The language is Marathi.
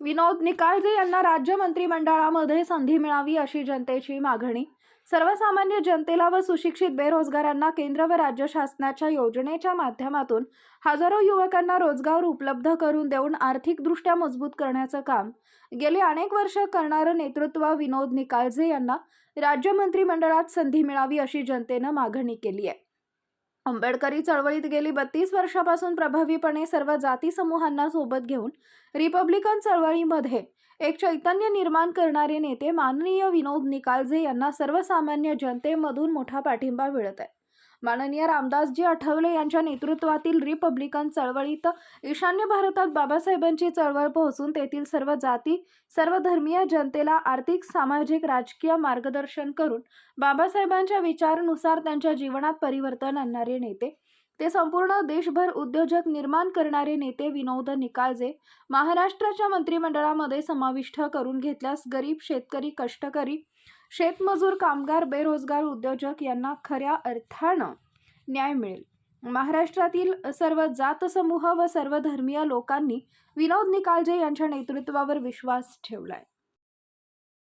विनोद निकाळजे यांना राज्य मंत्रिमंडळामध्ये संधी मिळावी अशी जनतेची मागणी. सर्वसामान्य जनतेला व सुशिक्षित बेरोजगारांना केंद्र व राज्य शासनाच्या योजनेच्या माध्यमातून हजारो युवकांना रोजगार उपलब्ध करून देऊन आर्थिकदृष्ट्या मजबूत करण्याचं काम. गेली अनेक वर्ष करणारं नेतृत्व विनोद निकाळजे यांना राज्य मंत्रिमंडळात संधी मिळावी अशी जनतेनं मागणी केली आहे. आंबेडकरी चळवळीत गेली बत्तीस वर्षापासून प्रभावीपणे सर्व जाती समूहांना सोबत घेऊन रिपब्लिकन चळवळीमध्ये एक चैतन्य निर्माण करणारे नेते माननीय विनोद निकालजे यांना सर्वसामान्य जनतेमधून मोठा पाठिंबा मिळत आहे. माननीय रामदासजी आठवले यांच्या नेतृत्वातील रिपब्लिकन चळवळीत ईशान्य भारतात बाबासाहेबांची चळवळ पोहोचून तेथील सर्व जाती सर्व धर्मीय जनतेला आर्थिक सामाजिक राजकीय मार्गदर्शन करून बाबासाहेबांच्या विचारानुसार त्यांच्या जीवनात परिवर्तन आणणारे नेते. ते संपूर्ण देशभर उद्योजक निर्माण करणारे नेते विनोद निकाळजे महाराष्ट्राच्या मंत्रिमंडळामध्ये समाविष्ट करून घेतल्यास गरीब शेतकरी कष्टकरी शेतमजूर कामगार बेरोजगार उद्योजक यांना खऱ्या अर्थानं न्याय मिळेल. महाराष्ट्रातील सर्व जात समूह व सर्व धर्मीय लोकांनी विनोद निकालजे यांच्या नेतृत्वावर विश्वास ठेवलाय.